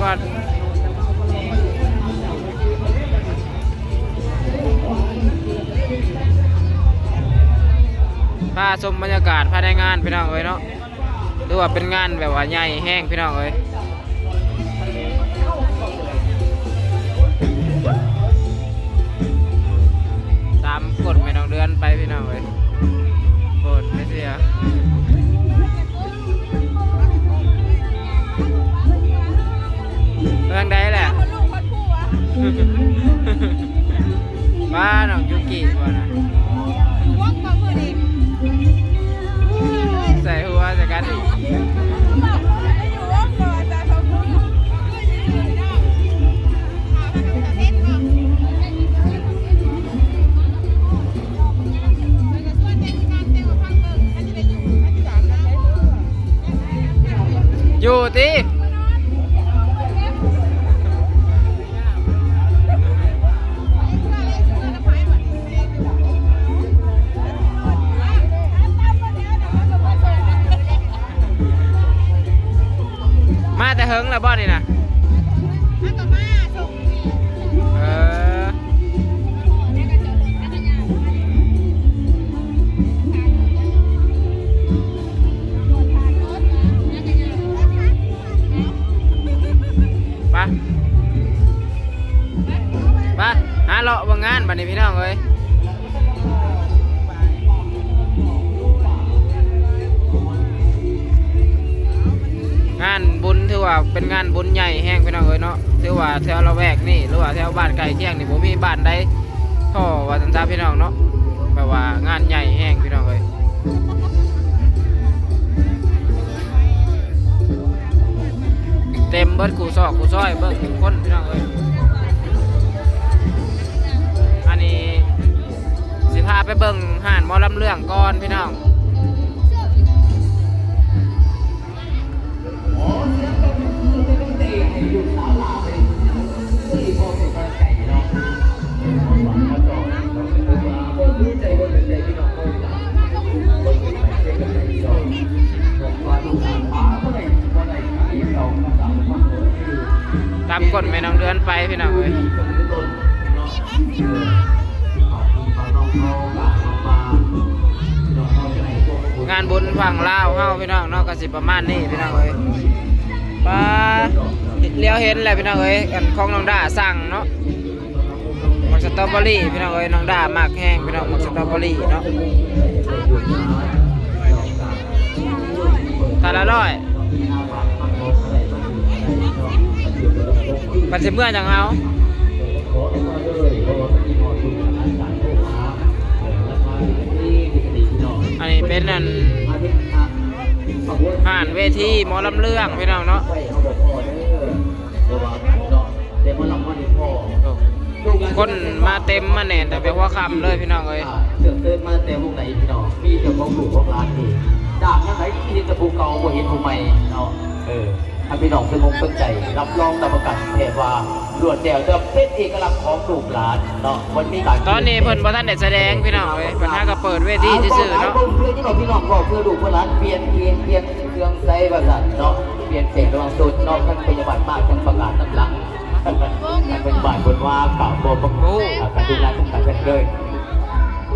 ก่อนพาชมบรรยากาศภายในงานพี่น้องเอ้ยเนาะหรือว่าเป็นงานแบบว่าใหญ่แห้งพี่น้องเอ้ยตามกฎไม่ต้องเดือนไปพี่น้องเอ้ย ติมาแต่เฮิงแล้วบ่นี่นะ เลาะบางงานบัดนี้พี่น้องเอ้ยงานบุญถือว่าเป็นงานบุญใหญ่แห้งพี่น้องเอ้ยเนาะถือว่าแถวละแวกนี่หรือว่าแถวบ้านไก่เที่ยงนี่ผมมีบ้านใดท่อว่าสันซาพี่น้องเนาะแปลว่างานใหญ่แห้งพี่น้องเอ้ยเต็มเบิดกูซอกกูซอยเบิดทุกคนพี่น้องเอ้ย มอลำเรื่องก่อนพี่น้องตามกฎแม่น้องเดือนไปพี่น้องเอ้ย งานบุญฝั่งลาวเฮาพี่น้องเนาะก็สิประมาณนี้พี่น้องเอ้ยปลาเลี้ยวเห็นแล้วพี่น้องเอ้ยกันของน้องดาสั่งเนาะมักสตรอเบอรี่พี่น้องเอ้ยน้องดามากแห้งพี่น้องมักสตรอเบอรี่เนาะตาละร้อยปันสิเมื่อจังเอา อันนี้เป็นอันห่านเวทีหมอลำเรื่องพี่น้องเนาะคนมาเต็มมาแน่นแต่ไปหัวค่ำเลยพี่น้องเอ้ยเสือกเตินมาแต่วงไหนพี่น้องมีแต่ของถูกของร้านนี่ด่างยังไงที่จะภูเก่าบ่เห็นภูใหม่เนาะเออถ้าพี่น้องสงบสนใจ รับรองรับประกันแทนว่า ลวดแจวจะเป็นเอกลักษณ์ของลูกหลานเนาะวันนี้การตอนนี้เพิ่นบ่ทันได้แสดงพี่น้องเอ้ยเพิ่นหาก็เปิดเวทีซื่อๆเนาะเพื่อที่เราพี่น้องบอกเพื่อลูกเพื่อหลานเปลี่ยนเปลี่ยนเปลี่ยนเครื่องใส่แบบนั้นเนาะเปลี่ยนเสียงระวังสุดนอกท่านพยาบาลมากท่านประกาศน้ำหลังท่านเป็นบาทบนว่าเก่าโบกโอ้การดูแลทุกการเป็นเลย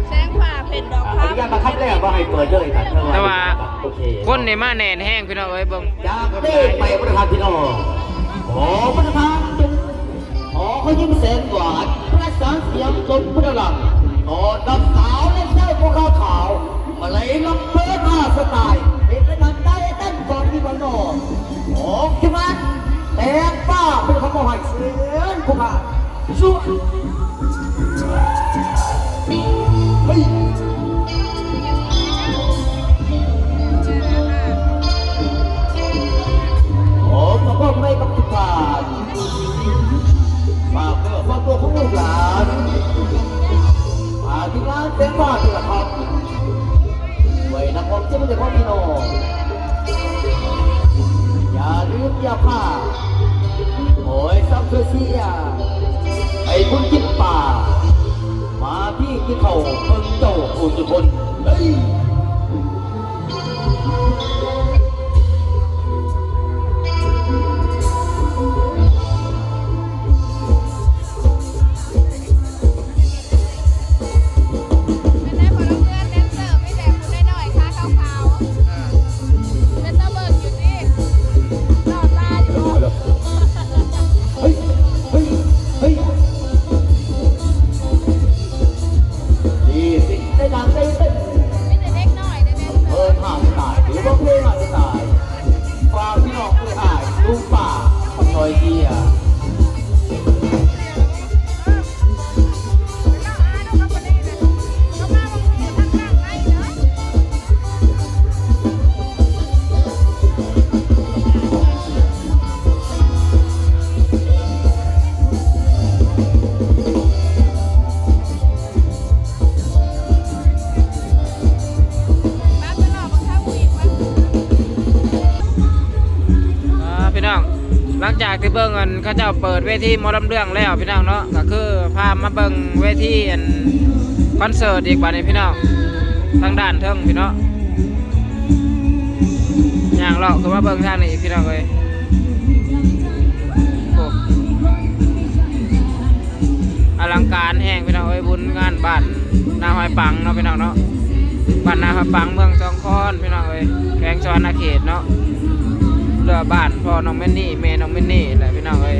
แสงผ่าเผ็ดดอกอพันุญาตมาคัดแรกว่าให้เปิดเลยครับแต่ว่าโอเคคนนี่มาแน่นแห้งพี่น้องเอ้ยเบิ่งจากเต้ไปประธานพี่น้องขอประธานจง ขอเขายิ้มแสนหวานประสานเสียงจนพระลังขอน ยาผ้าโอ้ยซับเธอเสียไอ้คนกินป่า มาพี่กินเขาเพิ่งเจ้าอุจุพลเฮ้ย เบิ่งอันเขาเจ้าเปิดเวทีมอลำเรื่องแล้วพี่น้องเนาะก็คือพามาเบิ่งเวทีอันคอนเสิร์ตอีกบัดนี้พี่น้องทางด้านเทิงพี่น้องอย่างเลาคือว่าเบิ่งทางนี้พี่น้องเอ้ยโอ้อลังการแห่งพี่น้องเอ้ยบุญงานบ้านนาหอยปังเนาะพี่น้องเนาะบ้านนาหอยปังเมืองสองคอนพี่น้องเอ้ยแขวงชวนาเขตเนาะ เรือบ้านพ่อน้องเมนนี่แม่น้องเมนนี่แหละพี่น้องเอ้ย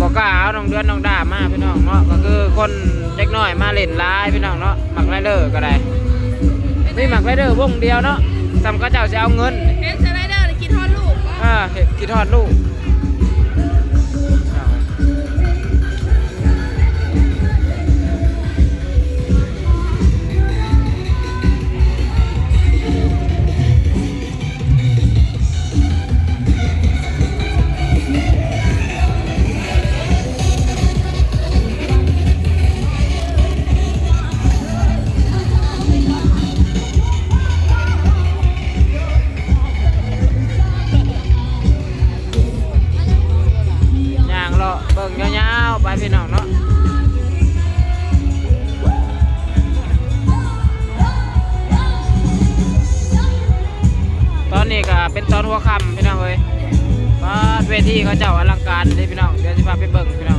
บอกกล้าเอาน้องเดือนน้องดามาพี่น้องเนาะก็คือคนเล็กน้อยมาเล่นร้ายพี่น้องเนาะหมักไรเดอร์ก็ได้ไม่หมักไรเดอร์วงเดียวเนาะจำก็เจ้าจะเอาเงินเอ็กซ์ไรเดอร์กินทอดลูกอ่าเห็ดกี่ทอดลูก คำพี่น้องเอ้ยป้าดเวทีเขาเจ้าอลังการเลยพี่น้องเดี๋ยวจะพาไปเบิ่งพี่น้อง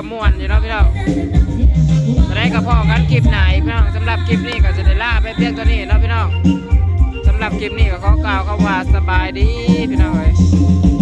กับมวนอยู่เนาะพี่น้องจะได้กับพ่อกันคลิปไหนพี่น้องสำหรับคลิปนี้ก็จะได้ล่าไปเพียงตัวนี้เนาะพี่น้องสำหรับคลิปนี้ก็ขอกล่าวคำว่าสบายดีพี่น้องเอ้ย